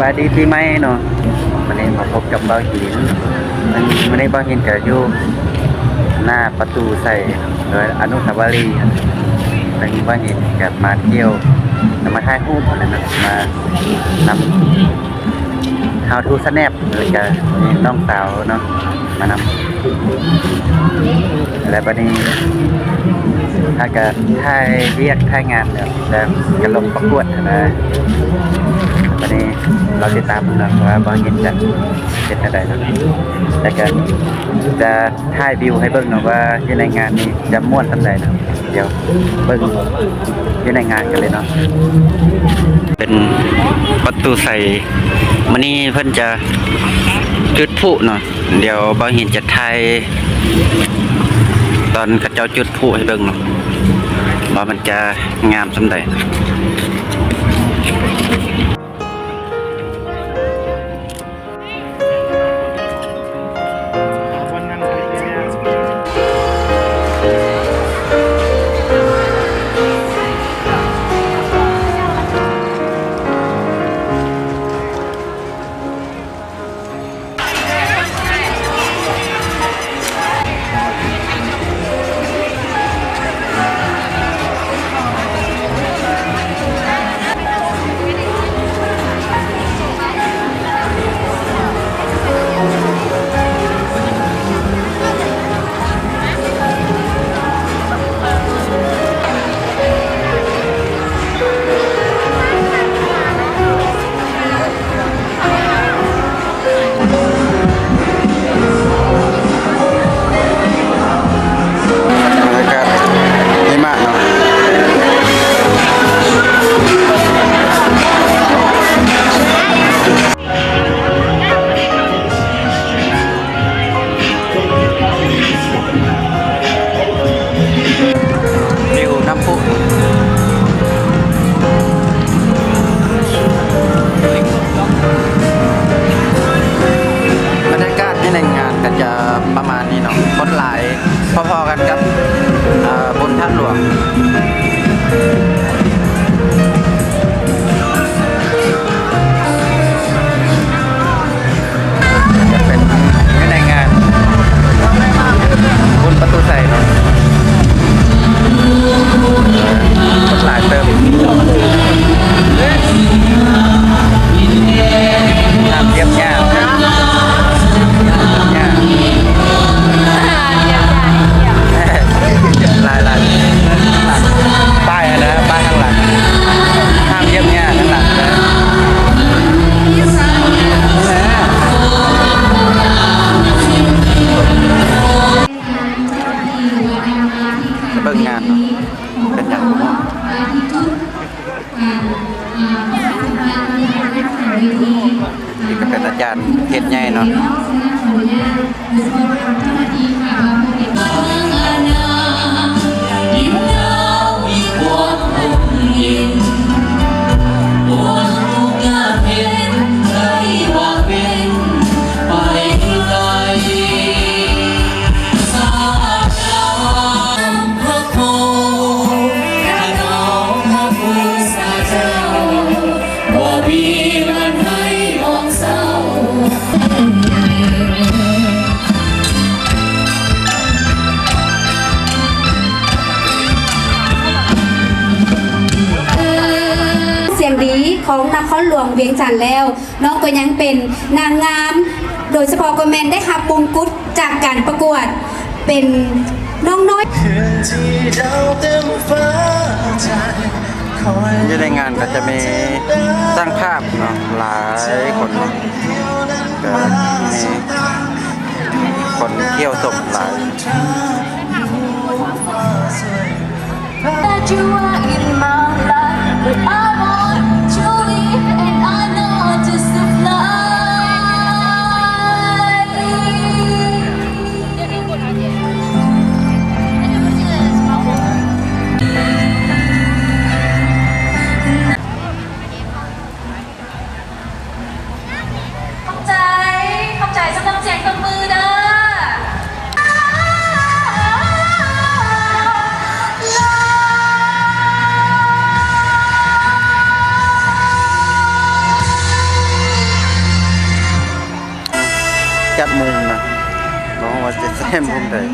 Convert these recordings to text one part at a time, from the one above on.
บายดีปีใหม่เนาะวันนี้มาพบกับเบาหินมันวันนี้เบาหินกับอยู่หน้าประตูใส่โดยอนุสาวรีย์เป็นเบาหินกับมาเที่ยวแล้วมาถ่ายรูปอะไรนะมานำ How to snap แล้วก็มีน้องสาวเนาะมานำและบัดนี้ถ้าเกิดถ่ายเรียกถ่ายงานเนี่ยจะจะลงประกวดนะ เราติดตามนะว่าบางยินจะเป็นอะไรนะแต่ก็จะถ่ายวิวให้เบิ่งเนาะว่าอยู่ในงานนี้จะม่วนทำไรนะเดี๋ยวเบิ่งอยู่ในงานกันเลยเนาะเป็นประตูใส่มันนี้เพิ่นจะจุดพลุเนาะเดี๋ยวบางเห็นจะถ่ายตอนเขาเจ้าจุดพลุให้เบิ่งเนาะว่ามันจะงามสำใด ยงจันทร์แล้ว น้องก็ยังเป็นนางงาม โดยเฉพาะก็แมนได้รับมงกุฎจากการประกวดเป็นน้องน้อยอยู่ในงานก็จะมีสร้างภาพเนาะหลายคนเนาะก็มีคนเที่ยวศพหลาย that you are in my life, เต็มมุมเลย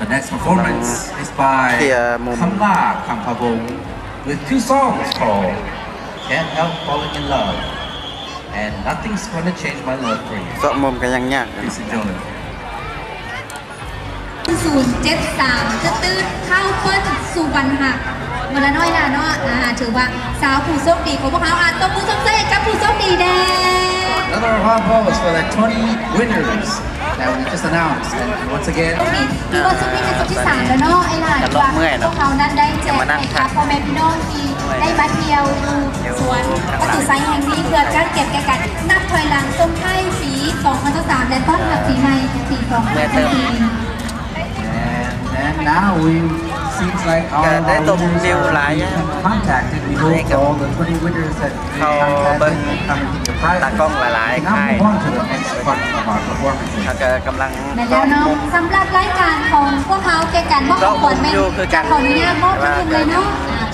The next performance is by Kia Mum. Kamla Kampabong with two songs called Can't Help Falling in Love and Nothing's Gonna Change My Love for You. เสาะมุมกันยังยากนะ Please enjoy. ศูนย์เจ็ดสามจะตื้นเข้าเปิ้ลสู่บันหัก เมื่อละน้อยละเนาะอ่าถือว่าสาวผู้โชคดีของพวกเขาอาตบมือสมใจกับผู้โชคดีแดง Another round of applause for the 20 winners that we just announced. And once again, โชคดีถือว่าโชคดีเป็นคนที่สามแล้วเนาะไอ้หลานจะลดเมื่อยพเนอะวกเขานั้นได้แจกจะมานั่งให้พักับกพ่อแม่พี่น้องที่ได้มาเที่ยวดูสวนวัตถุไซแห่งนี้เพื่อการเก็บแก่กันนับถอยหลังส่งให้ปี2023และต้อนรับปีใหม่ปี2024 and, and now we seems like our, ก็ได้ our ตบ winners วิว are หลายอย่าง being contacted. We hope all the 20 winners that we เขาเบิ้ง contacted come and get your prizes. ตากล้องหลายๆ Now ค่าย move on to the next part of our performances. เขาก็กำลังและแล้วเนาะสำหรับรายการของพวกเขาแก่กันมอบของขวัญแม่อยู่คือกันขออนุญาตมอบทุกคนเลยเนาะ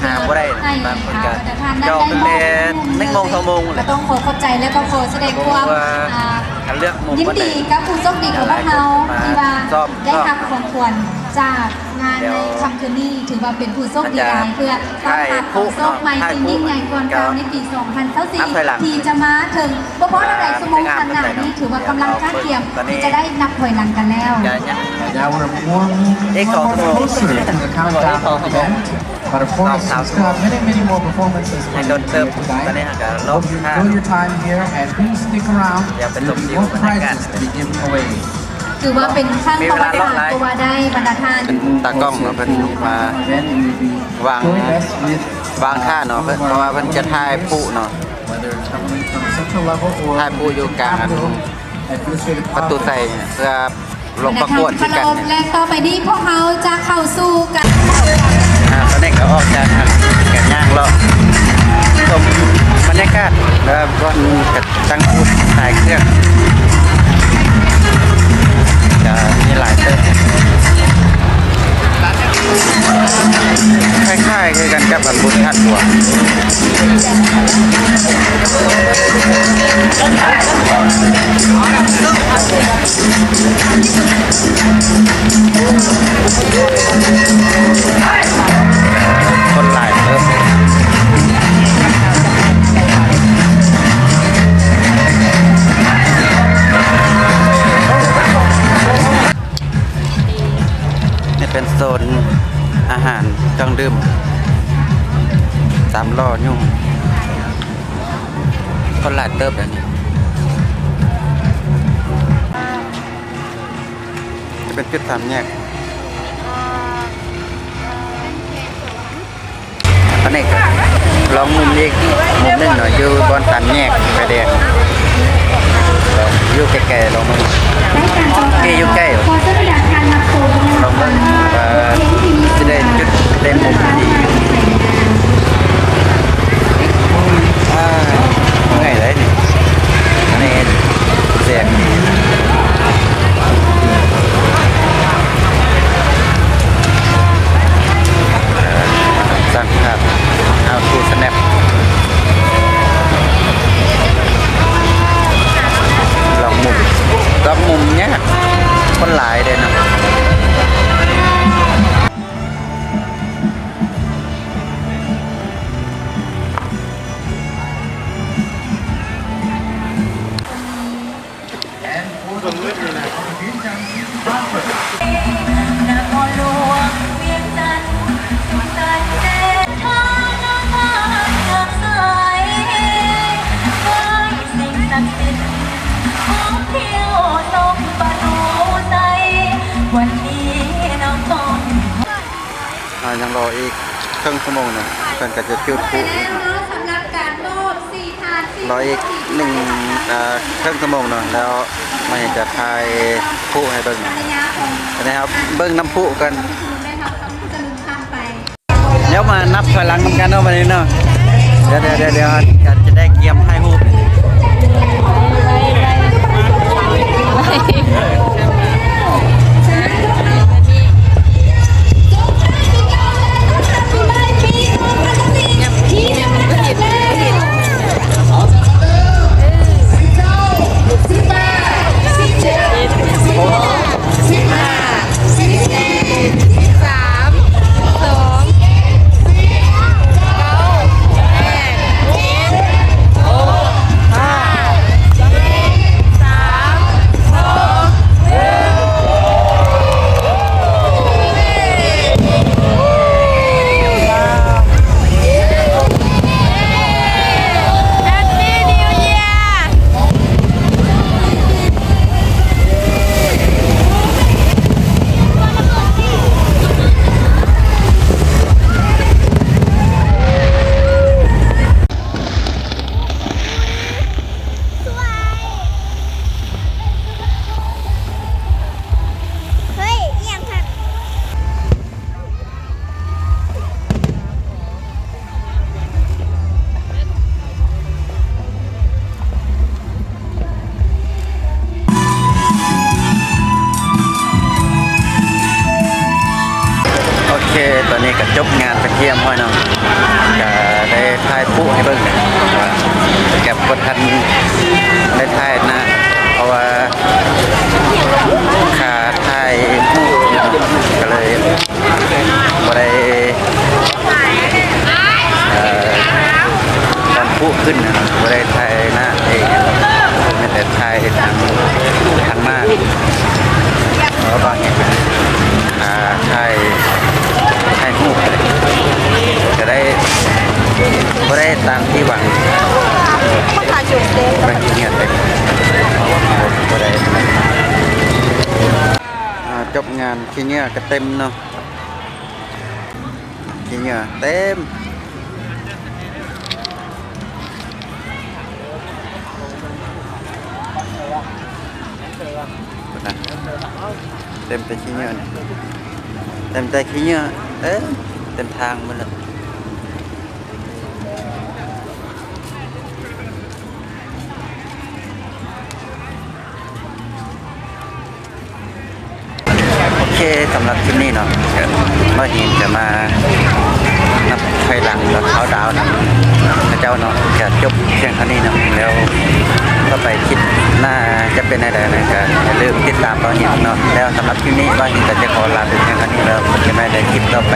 หาบ่ได้ให้บางคนก็ประธานจองตั้งแต่หนึ่งโมงสองโมงเลยก็ต้องขอขอบใจและก็ขอแสดงความว่าอ่าการเลือกมุมยินว่าไหน ดีกับผู้โชคดีของพวกเราที่ว่าซ่อมได้รับของขวัญจาก งานเดี๋ในยวคำคืนนี้ถือว่าเป็นผู้โชคดีอาจได้ารย์เพื่อต้อนรับของโชคใหม่ถ่ายสิ่งยิ่งใหญ่ก่อนก็เราในปีนับถอยหลัง2024ที่จะมาถึงบ่เพราะอะไรสมองขนาดนี้ถือว่ากำลังคาดเกี่ยมตอนนี้ที่จะได้นับถอยหลังกันแล้วอย่าเนี่ย And now we're more moving Take more off and the more roll. closer to the countdown Take off the roll. event. But of course, Stop, we stop. still have many, many more performances ให้ for โด you นเติม here ตอนนี้ tonight. ก็ลบ Hope you ห้า enjoy your time here and please stick around. Yeah, but There'll be don't more deal with that prizes to be given away. ถือว่าเป็นข้างประวัติศาสตร์ตัวได้บรรดาท่านเป็นตากล้องเนาะเพิ่นมา Then you will be Vâng. join us with วางท่าเนาะเพิ่นเพราะว่าเพิ่นจะถ่ายผู้เนาะ whether it's coming from central level or ถ่ายผู้อยู่กลาง Capitol Administrative ประตูใส่เนี่ยเพื่อลงประกวดคที่กันรบเนี่ยและต่อไปนี้พวกเขาจะเข้าสู่กันอ่าตอนนี้ก็ออกจากกันย่างแล้วชมบรรยากาศแล้วก็กับตั้งพูดถ่ายเครื่องจะ มีหลายเต้นคล้ายๆคือกันกับแบบบุญทัดตัว เครื่องดื่มสามล้อยุ่งคนหลายเติบเลยนี่จะเป็นจุดสามแยกอันนี้ก็ลองมุมอีกมุมหนึงหน่อยอยู่บนสามแยกไฟแดงลองอยู่ใกล้ๆลองมุมเกย์อยู่ใกล้ ยังรออีกครึ่งชั่วโมงหนึงเพิ่นก็จะจุดพลุไปแล้วเนาะสำหรับการมอบสี่ทานสี่รออีกหนึ่งอ่าครึ่งชั่วโมงเนาะแล้วมันจะทายพลุให้เบิ่งภรรยาของนะครับ เบิ่งน้ำพลุกันพิชูได้ทำคำจะลืมข้ามไป เดี๋ยวมานับถอยหลังกันเนาะวันนี้เนาะเดี๋ยวเดี๋ยวเดี๋ยวเดี๋ยวจะได้เกียมให้ จบงานขี้เหงื่ยก็เต็มเนาะขี้เหงื่ยเต็มนะเต็มแต่ขี้เหงื่อเนี่ยเต็มแต่ขี้เหงื่อเต็มเต็มทางมันเลย โอเค สำหรับคลิปนี้เนาะเดี๋ยวเมื่อนี้จะมานับถอยหลังแล้วเขาดาวนะพระเจ้าเนาะจะจบเพียงเท่านี้เนาะแล้วก็ไปคิดหน้าจะเป็นอะไรนะก็อย่าลืมติดตามเราหินเนาะแล้วสำหรับคลิปนี้เราเหินจะขอลาไปเพียงเท่านี้แล้วจะไม่ได้คลิปต่อไป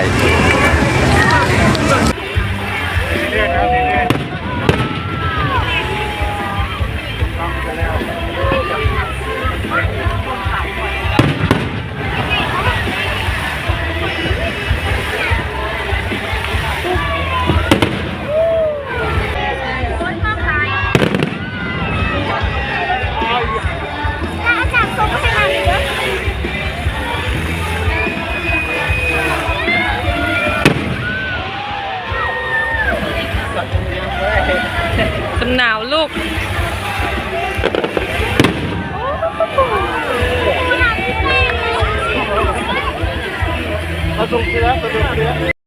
มันหนาวลูกมาส่งเชื้อมาส่งเชื้อ